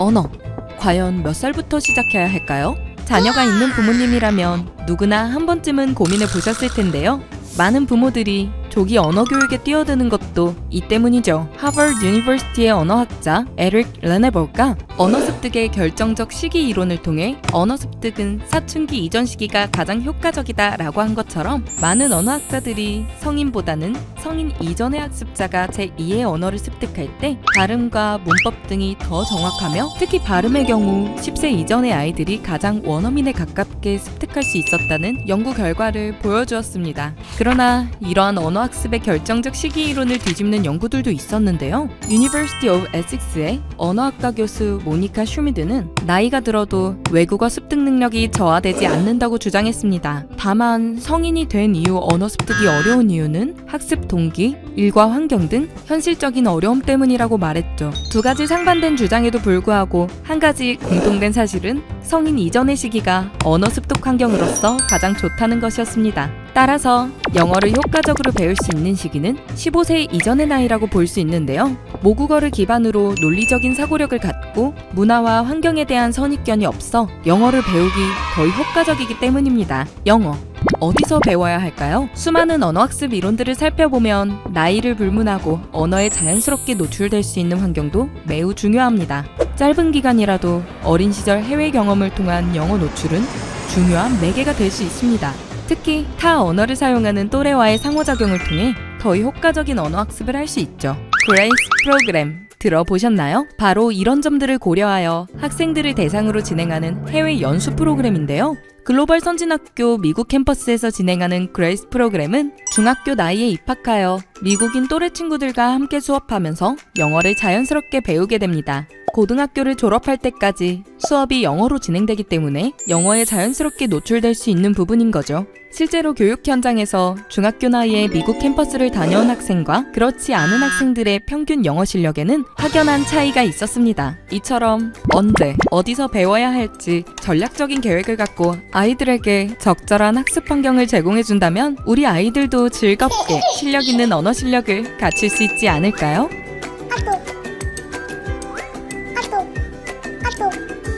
언어. 과연 몇 살부터 시작해야 할까요? 자녀가 있는 부모님이라면 누구나 한 번쯤은 고민해 보셨을 텐데요. 많은 부모들이 조기 언어 교육에 뛰어드는 것도 이 때문이죠. 하버드 유니버시티의 언어학자 에릭 레네버가 언어 습득의 결정적 시기 이론을 통해 언어 습득은 사춘기 이전 시기가 가장 효과적이다라고 한 것처럼 많은 언어학자들이 성인보다는 성인 이전의 학습자가 제2의 언어를 습득할 때 발음과 문법 등이 더 정확하며 특히 발음의 경우 10세 이전의 아이들이 가장 원어민에 가깝게 습득할 수 있었다는 연구 결과를 보여주었습니다. 그러나 이러한 언어 학습의 결정적 시기 이론을 뒤집는 연구들도 있었는데요. University of Essex의 언어학과 교수 모니카 슈미드는 나이가 들어도 외국어 습득 능력이 저하되지 않는다고 주장했습니다. 다만 성인이 된 이후 언어 습득이 어려운 이유는 학습 동기, 일과 환경 등 현실적인 어려움 때문이라고 말했죠. 두 가지 상반된 주장에도 불구하고 한 가지 공통된 사실은 성인 이전의 시기가 언어 습득 환경으로서 가장 좋다는 것이었습니다. 따라서 영어를 효과적으로 배울 수 있는 시기는 15세 이전의 나이라고 볼 수 있는데요. 모국어를 기반으로 논리적인 사고력을 갖고 문화와 환경에 대한 선입견이 없어 영어를 배우기 더 효과적이기 때문입니다. 영어. 어디서 배워야 할까요? 수많은 언어학습 이론들을 살펴보면 나이를 불문하고 언어에 자연스럽게 노출될 수 있는 환경도 매우 중요합니다. 짧은 기간이라도 어린 시절 해외 경험을 통한 영어 노출은 중요한 매개가 될 수 있습니다. 특히 타 언어를 사용하는 또래와의 상호작용을 통해 더 효과적인 언어학습을 할 수 있죠. 그레이스 프로그램 들어보셨나요? 바로 이런 점들을 고려하여 학생들을 대상으로 진행하는 해외 연수 프로그램인데요. 글로벌 선진학교 미국 캠퍼스에서 진행하는 그레이스 프로그램은 중학교 나이에 입학하여 미국인 또래 친구들과 함께 수업하면서 영어를 자연스럽게 배우게 됩니다. 고등학교를 졸업할 때까지 수업이 영어로 진행되기 때문에 영어에 자연스럽게 노출될 수 있는 부분인 거죠. 실제로 교육 현장에서 중학교 나이에 미국 캠퍼스를 다녀온 학생과 그렇지 않은 학생들의 평균 영어 실력에는 확연한 차이가 있었습니다. 이처럼 언제, 어디서 배워야 할지 전략적인 계획을 갖고 아이들에게 적절한 학습 환경을 제공해준다면 우리 아이들도 즐겁게 실력 있는 언어 실력을 갖출 수 있지 않을까요? 아또 아또 아또